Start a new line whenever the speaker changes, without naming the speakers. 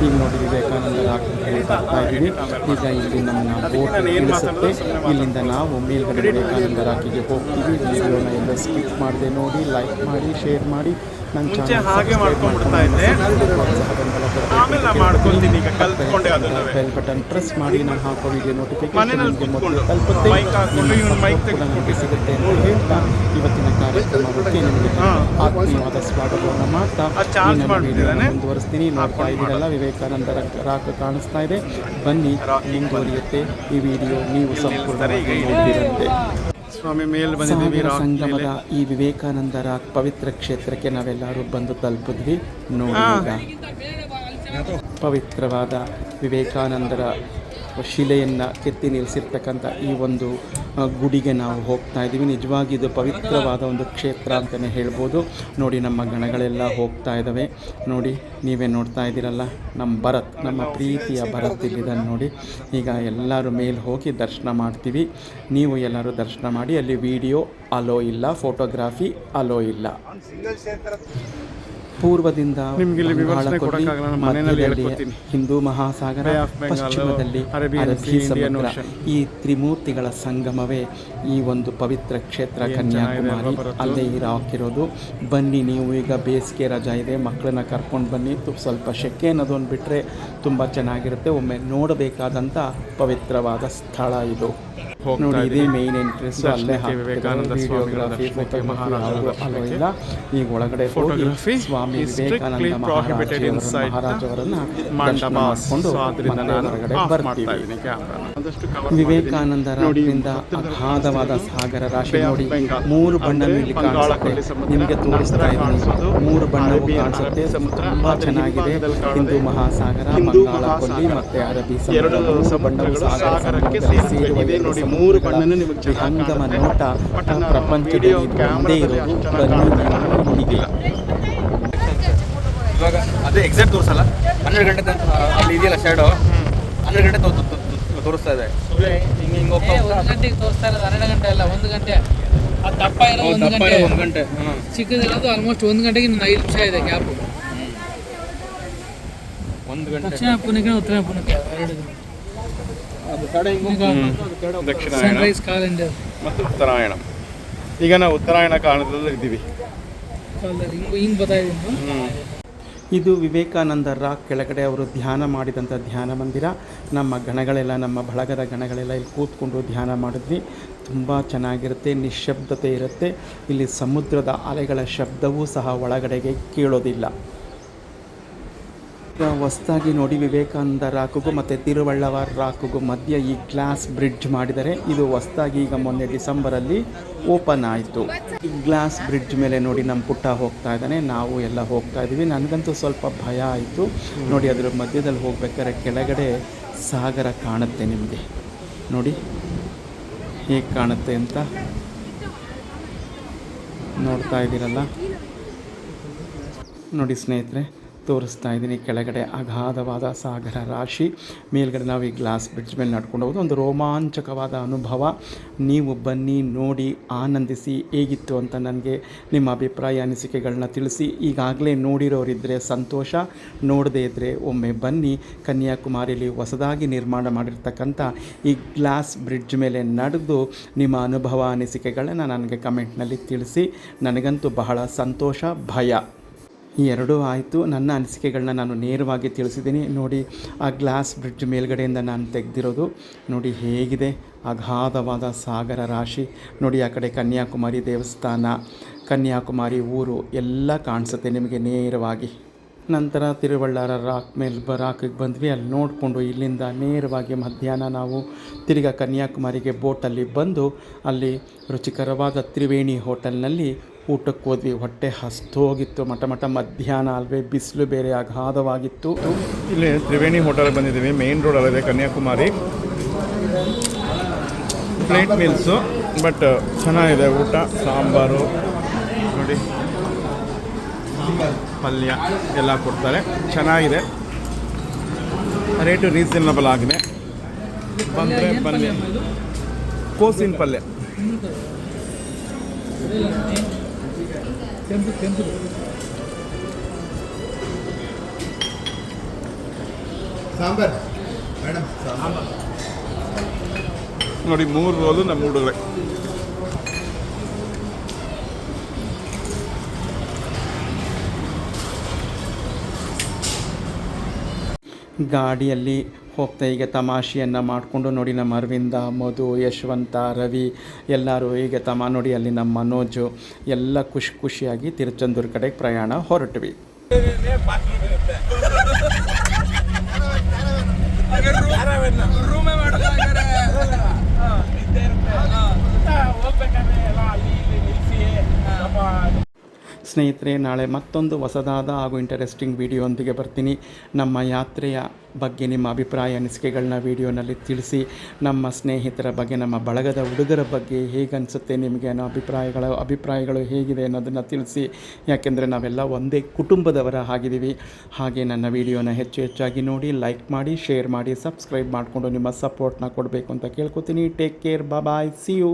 ವಿವೇಕಾನಂದ ವಿವೇಕಾನಂದರ ಹೇಳಿ ಬರ್ತಾ ಇದ್ದೀವಿ. ಈಗ ಇಲ್ಲಿ ನಮ್ಮ ಬೋಟ್ ಇಳಿಸುತ್ತೆ. ಇಲ್ಲಿಂದ ನಾವು ಮೇಲ್ಗಡೆ ವಿವೇಕಾನಂದ ರಾಕಿಗೆ ಹೋಗ್ತೀವಿ. ವಿಡಿಯೋನ ಎಲ್ಲ ಸ್ಕಿಪ್ ಮಾಡಿದೆ ನೋಡಿ ಲೈಕ್ ಮಾಡಿ ಶೇರ್ ಮಾಡಿ.
ಮುಂಚೆ ಹಾಗೆ ಮಾಡ್ಕೊಂಡ್ಬಿಡ್ತಾ ಇದ್ದೆ. ಆಮೇಲೆ ನಾ ಮಾಡ್ಕೊಳ್ತೀನಿ ಈಗ ಕಲ್ತ್ಕೊಂಡೆ ಅದನ್ನ.
ಬೆಲ್ ಬಟನ್ ಪ್ರೆಸ್ ಮಾಡಿ ನಾನು ಹಾಕೋ ವಿಡಿಯೋ ನೋಟಿಫಿಕೇಶನ್ ತಲುಪುತ್ತೆ.
ಮೈಕ್
ನಿಮ್ಮ
ಇವ್ನು mic
support ಕೂಡ ನಮಗೆ ಸಿಗುತ್ತೆ ನೋಡಿ ಹೇಳ್ತಾ ಇವತ್ತಿನ ಕಾರ್ಯಕ್ರಮಕ್ಕೆ ನಿಮಗೆ. ಆತ್ಮೀಯವಾದ ಸ್ವಾಗತವನ್ನು ಮಾಡ್ತಾ
ಚಾರ್ಜ್
ಮಾಡಿದ್ದಾನೆ ಮುಂದುವರಿಸ್ತೀನಿ. ನೋಡ್ತಾ ಇದ್ದೀರಲ್ಲ ವಿವೇಕಾನಂದ ರಾಕ್ ಕಾಣಿಸ್ತಾ ಇದೆ. ಬನ್ನಿ ಮುಂದುವರಿಯುತ್ತೆ. ಈ ವಿಡಿಯೋ ನೀವು ಸಂಪೂರ್ಣ ನೋಡಿರಂತೆ
ಸ್ವಾಮಿ ಮೇಲೆ ಬಂದಿದ್ದೀವಿ
ಸಂಗಮದ ಈ ವಿವೇಕಾನಂದರ ಪವಿತ್ರ ಕ್ಷೇತ್ರಕ್ಕೆ ನಾವೆಲ್ಲರೂ ಬಂದು ತಲುಪಿದ್ವಿ. ನೋಡಿ ಪವಿತ್ರವಾದ ವಿವೇಕಾನಂದರ ಶಿಲೆಯನ್ನು ಕೆತ್ತಿ ನಿಲ್ಲಿಸಿರ್ತಕ್ಕಂಥ ಈ ಒಂದು ಗುಡಿಗೆ ನಾವು ಹೋಗ್ತಾ ಇದ್ದೀವಿ. ನಿಜವಾಗಿ ಇದು ಪವಿತ್ರವಾದ ಒಂದು ಕ್ಷೇತ್ರ ಅಂತಲೇ ಹೇಳ್ಬೋದು. ನೋಡಿ ನಮ್ಮ ಗಣಗಳೆಲ್ಲ ಹೋಗ್ತಾ ಇದ್ದಾವೆ. ನೋಡಿ, ನೀವೇ ನೋಡ್ತಾ ಇದ್ದೀರಲ್ಲ, ನಮ್ಮ ಭರತ್, ನಮ್ಮ ಪ್ರೀತಿಯ ಭರತ್ ಇಲ್ಲಿದ್ದಾನೆ ನೋಡಿ. ಈಗ ಎಲ್ಲರೂ ಮೇಲೆ ಹೋಗಿ ದರ್ಶನ ಮಾಡ್ತೀವಿ. ನೀವು ಎಲ್ಲರೂ ದರ್ಶನ ಮಾಡಿ, ಅಲ್ಲಿ ವಿಡಿಯೋ ಅಲೋ ಇಲ್ಲ. ಫೋಟೋಗ್ರಾಫಿ ಅಲೋ ಇಲ್ಲ. ಪೂರ್ವದಿಂದ ಮಧ್ಯದಲ್ಲಿ ಹಿಂದೂ ಮಹಾಸಾಗರ ಪಶ್ಚಿಮದಲ್ಲಿ
Arabian
ಅರಬ್ಬಿ ಸಮುದ್ರ. ಈ ತ್ರಿಮೂರ್ತಿಗಳ ಸಂಗಮವೇ ಈ ಒಂದು ಪವಿತ್ರ ಕ್ಷೇತ್ರ ಕನ್ಯಾಕುಮಾರಿ. ಅಲ್ಲೇ ಈ ಹಾಕಿರೋದು ಬನ್ನಿ ನೀವು ಈಗ ಬೇಸಿಗೆ ರಜಾ ಇದೆ ಮಕ್ಕಳನ್ನ ಕರ್ಕೊಂಡು ಬನ್ನಿ. ಸ್ವಲ್ಪ ಶೆಕೆ ಅನ್ನೋದೊಂದು ಬಿಟ್ಟರೆ ತುಂಬ ಚೆನ್ನಾಗಿರುತ್ತೆ. ಒಮ್ಮೆ ನೋಡಬೇಕಾದಂಥ ಪವಿತ್ರವಾದ ಸ್ಥಳ ಇದು.
ಹೋಗ್ತಾ
ನೋಡಿ ಇದೇ. ಮೇನ್ ಎಂಟ್ರೆನ್ಸ್ ಅಲ್ಲೇ
ವಿವೇಕಾನಂದ ಸ್ವಾಮಿಗಳ
ಮಹಾರಾಜ
ದರ್ಶನಕ್ಕೆ,
ಫೋಟೋಗ್ರಫಿ
ಮಹಾರಾಜರ ದರ್ಶನಕ್ಕೆ.
ಈಗ ಒಳಗಡೆ ಫೋಟೋಗ್ರಫಿ ಸ್ವಾಮಿ ವಿವೇಕಾನಂದ ಮಹಾರಾಜವರನ್ನ ದರ್ಶನ
ಮಂಟಪ
ಮಾಡಿಕೊಂಡು
ಅದರಿಂದ ನಾನು
ಹೊರಗಡೆ
ಆಫ್ ಮಾಡ್ತಾ ಇದ್ದೀನಿ
ವಿವೇಕಾನಂದ
ನೋಡಿ,
ರಾತ್ರಿಯಿಂದ ಅಗಾಧವಾದ ಸಾಗರ ರಾಶಿ ನೋಡಿ ಮೂರು ಬಣ್ಣ ಇಲ್ಲಿ ಕಾಣಿಸುತ್ತೆ.
ಸಮುದ್ರ,
ನಿಮಗೆ ತೋರಿಸ್ತಾ ಇದ್ದೀನಿ. ಮೂರು
ಬಣ್ಣ
ಕಾಣಿಸುತ್ತೆ.
ಸಮುದ್ರ,
ತುಂಬಾ ಚೆನ್ನಾಗಿದೆ. ಹಿಂದೂ ಮಹಾಸಾಗರ ಬಂಗಾಳ ಕೊಲ್ಲಿ ಮತ್ತೆ ಅರಬ್ಬಿ
ಎರಡು
ಸಮುದ್ರ. ಬಣ್ಣವು ಸಾಗರ
ಸಾಗರಕ್ಕೆ ಮೂರು ನಿಮಗೆ.
ನೋಟ ಪ್ರಪಂಚದಲ್ಲಿ ಒಂದೇ ಇರೋದು
ಇವಾಗ ಅದೇ ಎಕ್ಸಾಕ್ಟ್ ತೋರಿಸಲ್ಲ? ಹನ್ನೆರಡು ಗಂಟೆ ಅಲ್ಲಿ ಇದೆಯಲ್ಲ ಶ್ಯಾಡೋ ಹನ್ನೆರಡು ಗಂಟೆ ತೋರಿಸ್ತಾ ಇದೆ. ಹಿಂಗೆ ಹಿಂಗೆ
ಗಂಟೆಗೆ ತೋರಿಸ್ತಾ ಇರೋದು ಹನ್ನೆರಡು ಗಂಟೆ ಅಲ್ಲ ಒಂದು ಗಂಟೆ. ಅದು ದಪ್ಪ ಇರೋ
ಹೌದು,
ಒಂದು ಗಂಟೆ.
ಒಂದು ಗಂಟೆ.
ಚಿಕ್ಕದಿರೋದು ಆಲ್ಮೋಸ್ಟ್ ಒಂದು ಗಂಟೆಗೆ ಇನ್ನೂ ಐದು ನಿಮಿಷ ಇದೆ ಗ್ಯಾಪು
ಒಂದು ಗಂಟೆ.
ದಕ್ಷಿಣ ಪುನಕ್ಕೆ ಉತ್ತರ ಪುನಕ್ಕೆ ಎರಡು
ದಕ್ಷಿಣಾಯಣ ಮತ್ತು ಉತ್ತರಾಯಣ. ಈಗ ನಾವು ಉತ್ತರಾಯಣ ಕಾಲದಲ್ಲಿ ಇದ್ದೀವಿ.
ಇದು ವಿವೇಕಾನಂದ ರಾಕ್ ಕೆಳಗಡೆ ಅವರು ಧ್ಯಾನ ಮಾಡಿದಂಥ ಧ್ಯಾನ ಮಂದಿರ. ನಮ್ಮ ಗಣಗಳೆಲ್ಲ ನಮ್ಮ ಬಳಗದ ಗಣಗಳೆಲ್ಲ ಇಲ್ಲಿ ಕೂತ್ಕೊಂಡು ಧ್ಯಾನ ಮಾಡಿದ್ವಿ. ತುಂಬ ಚೆನ್ನಾಗಿರುತ್ತೆ ನಿಶ್ಶಬ್ದತೆ ಇರುತ್ತೆ. ಇಲ್ಲಿ ಸಮುದ್ರದ ಅಲೆಗಳ ಶಬ್ದವೂ ಸಹ ಒಳಗಡೆಗೆ ಕೇಳೋದಿಲ್ಲ. ಹೊಸ್ದಾಗಿ ನೋಡಿ ವಿವೇಕಾನಂದ ರಾಕುಗು ಮತ್ತು ತಿರುವಳ್ಳವಾರ ರಾಕುಗು ಮಧ್ಯೆ ಈ ಗ್ಲಾಸ್ ಬ್ರಿಡ್ಜ್ ಮಾಡಿದರೆ ಇದು ಹೊಸ್ದಾಗಿ ಈಗ ಮೊನ್ನೆ ಡಿಸೆಂಬರಲ್ಲಿ ಓಪನ್ ಆಯಿತು. ಈ ಗ್ಲಾಸ್ ಬ್ರಿಡ್ಜ್ ಮೇಲೆ ನೋಡಿ ನಮ್ಮ ಪುಟ್ಟ ಹೋಗ್ತಾ ಇದ್ದಾನೆ. ನಾವು ಎಲ್ಲ ಹೋಗ್ತಾ ಇದ್ದೀವಿ. ನನಗಂತೂ ಸ್ವಲ್ಪ ಭಯ ಆಯಿತು. ನೋಡಿ ಅದರ ಮಧ್ಯದಲ್ಲಿ ಹೋಗ್ಬೇಕಾದ್ರೆ ಕೆಳಗಡೆ ಸಾಗರ ಕಾಣುತ್ತೆ ನಿಮಗೆ. ನೋಡಿ ಹೇಗೆ ಕಾಣುತ್ತೆ ಅಂತ ನೋಡ್ತಾ ಇದ್ದೀರಲ್ಲ? ನೋಡಿ ಸ್ನೇಹಿತರೆ ತೋರಿಸ್ತಾ ಇದ್ದೀನಿ. ಕೆಳಗಡೆ ಅಗಾಧವಾದ ಸಾಗರ ರಾಶಿ. ಮೇಲ್ಗಡೆ ನಾವು ಈ ಗ್ಲಾಸ್ ಬ್ರಿಡ್ಜ್ ಮೇಲೆ ನಡ್ಕೊಂಡು ಹೋಗೋದು ಒಂದು ರೋಮಾಂಚಕವಾದ ಅನುಭವ. ನೀವು ಬನ್ನಿ, ನೋಡಿ, ಆನಂದಿಸಿ, ಹೇಗಿತ್ತು ಅಂತ ನನಗೆ ನಿಮ್ಮ ಅಭಿಪ್ರಾಯ, ಅನಿಸಿಕೆಗಳನ್ನ ತಿಳಿಸಿ. ಈಗಾಗಲೇ ನೋಡಿರೋರಿದ್ದರೆ ಸಂತೋಷ. ನೋಡದೇ ಇದ್ದರೆ ಒಮ್ಮೆ ಬನ್ನಿ. ಕನ್ಯಾಕುಮಾರಿಯಲ್ಲಿ ಹೊಸದಾಗಿ ನಿರ್ಮಾಣ ಮಾಡಿರ್ತಕ್ಕಂಥ ಈ ಗ್ಲಾಸ್ ಬ್ರಿಡ್ಜ್ ಮೇಲೆ ನಡೆದು ನಿಮ್ಮ ಅನುಭವ, ಅನಿಸಿಕೆಗಳನ್ನು ನನಗೆ ಕಮೆಂಟ್ನಲ್ಲಿ ತಿಳಿಸಿ. ನನಗಂತೂ ಬಹಳ ಸಂತೋಷ, ಭಯ. ಈ ಎರಡೂ ಆಯಿತು. ನನ್ನ ಅನಿಸಿಕೆಗಳನ್ನ ನಾನು ನೇರವಾಗಿ ತಿಳಿಸಿದ್ದೀನಿ. ನೋಡಿ, ಆ ಗ್ಲಾಸ್ ಬ್ರಿಡ್ಜ್ ಮೇಲ್ಗಡೆಯಿಂದ ನಾನು ತೆಗೆದಿರೋದು ನೋಡಿ ಹೇಗಿದೆ. ಅಗಾಧವಾದ ಸಾಗರ ರಾಶಿ. ನೋಡಿ, ಆ ಕಡೆ ಕನ್ಯಾಕುಮಾರಿ ದೇವಸ್ಥಾನ, ಕನ್ಯಾಕುಮಾರಿ ಊರು ಎಲ್ಲ ಕಾಣಿಸುತ್ತೆ ನಿಮಗೆ ನೇರವಾಗಿ. ನಂತರ ತಿರುವಳ್ಳಾರ ರಾಕ್ ಮೇಲೆ ಬ ರಾಕಿಗೆ ಬಂದ್ವಿ. ಅಲ್ಲಿ ನೋಡಿಕೊಂಡು ಇಲ್ಲಿಂದ ನೇರವಾಗಿ ಮಧ್ಯಾಹ್ನ ನಾವು ತಿರ್ಗಾ ಕನ್ಯಾಕುಮಾರಿಗೆ ಬೋಟಲ್ಲಿ ಬಂದು ಅಲ್ಲಿ ರುಚಿಕರವಾದ ತ್ರಿವೇಣಿ ಹೋಟೆಲ್ನಲ್ಲಿ ಊಟಕ್ಕೆ ಹೋದ್ವಿ, ಹೊಟ್ಟೆ ಹಸ್ತೋಗಿತ್ತು ಮಟ ಮಟ ಮಧ್ಯಾಹ್ನ ಅಲ್ವೇ ಬಿಸಿಲು ಬೇರೆ ಅಗಾಧವಾಗಿತ್ತು.
ಇಲ್ಲಿ ತ್ರಿವೇಣಿ ಹೋಟೆಲ್ ಬಂದಿದ್ದೀವಿ, ಮೇನ್ ರೋಡ್ ಅಲ್ಲಿದೆ ಕನ್ಯಾಕುಮಾರಿ. ಪ್ಲೇಟ್ ಮೀಲ್ಸು ಬಟ್ ಚೆನ್ನಾಗಿದೆ ಊಟ, ಸಾಂಬಾರು. ನೋಡಿ, ಪಲ್ಯ ಎಲ್ಲ ಕೊಡ್ತಾರೆ, ಚೆನ್ನಾಗಿದೆ. ರೇಟು ರೀಸನಬಲ್ ಆಗಿದೆ. ಬಂದರೆ ಪಲ್ಯ ಕೋಸಿನ ಪಲ್ಯ.
ಕೆಂಪು ಕೆಂಪು
ಸಾಂಬಾರ್ ಮೇಡಮ್ ಸಾಂಬಾರ್
ನೋಡಿ ಮೂರು ರೋಲು ನಮ್ಮ ಹುಡುಗರೆ.
ಗಾಡಿಯಲ್ಲಿ ಹೋಗ್ತಾ ಈಗ ತಮಾಷೆಯನ್ನು ಮಾಡಿಕೊಂಡು ನೋಡಿ ನಮ್ಮ ಅರವಿಂದ, ಮಧು, ಯಶವಂತ, ರವಿ ಎಲ್ಲರೂ ಈಗ ತಮ ನೋಡಿ ಅಲ್ಲಿ ನಮ್ಮ ಮನೋಜು ಎಲ್ಲ ಖುಷಿ ಖುಷಿಯಾಗಿ ತಿರುಚಂದೂರ್ ಕಡೆಗೆ ಪ್ರಯಾಣ ಹೊರಟ್ವಿ. ಸ್ನೇಹಿತರೆ, ನಾಳೆ ಮತ್ತೊಂದು ಹೊಸದಾದ ಹಾಗೂ ಇಂಟರೆಸ್ಟಿಂಗ್ ವಿಡಿಯೋಂದಿಗೆ ಬರ್ತೀನಿ. ನಮ್ಮ ಯಾತ್ರೆಯ ಬಗ್ಗೆ ನಿಮ್ಮ ಅಭಿಪ್ರಾಯ ಅನಿಸಿಕೆಗಳನ್ನ ವಿಡಿಯೋನಲ್ಲಿ ತಿಳಿಸಿ. ನಮ್ಮ ಸ್ನೇಹಿತರ ಬಗ್ಗೆ, ನಮ್ಮ ಬಳಗದ ಹುಡುಗರ ಬಗ್ಗೆ ಹೇಗನ್ಸುತ್ತೆ, ನಿಮಗೆ ಅನ್ನೋ ಅಭಿಪ್ರಾಯಗಳ, ಅಭಿಪ್ರಾಯಗಳು ಹೇಗಿದೆ ಅನ್ನೋದನ್ನು ತಿಳಿಸಿ. ಯಾಕೆಂದರೆ ನಾವೆಲ್ಲ ಒಂದೇ ಕುಟುಂಬದವರ ಆಗಿದ್ದೀವಿ ಹಾಗೆ ನನ್ನ ವಿಡಿಯೋನ ಹೆಚ್ಚು ಹೆಚ್ಚಾಗಿ ನೋಡಿ ಲೈಕ್ ಮಾಡಿ ಶೇರ್ ಮಾಡಿ ಸಬ್ಸ್ಕ್ರೈಬ್ ಮಾಡಿಕೊಂಡು ನಿಮ್ಮ ಸಪೋರ್ಟ್ನ ಕೊಡಬೇಕು ಅಂತ ಕೇಳ್ಕೊತೀನಿ. Take care bye see you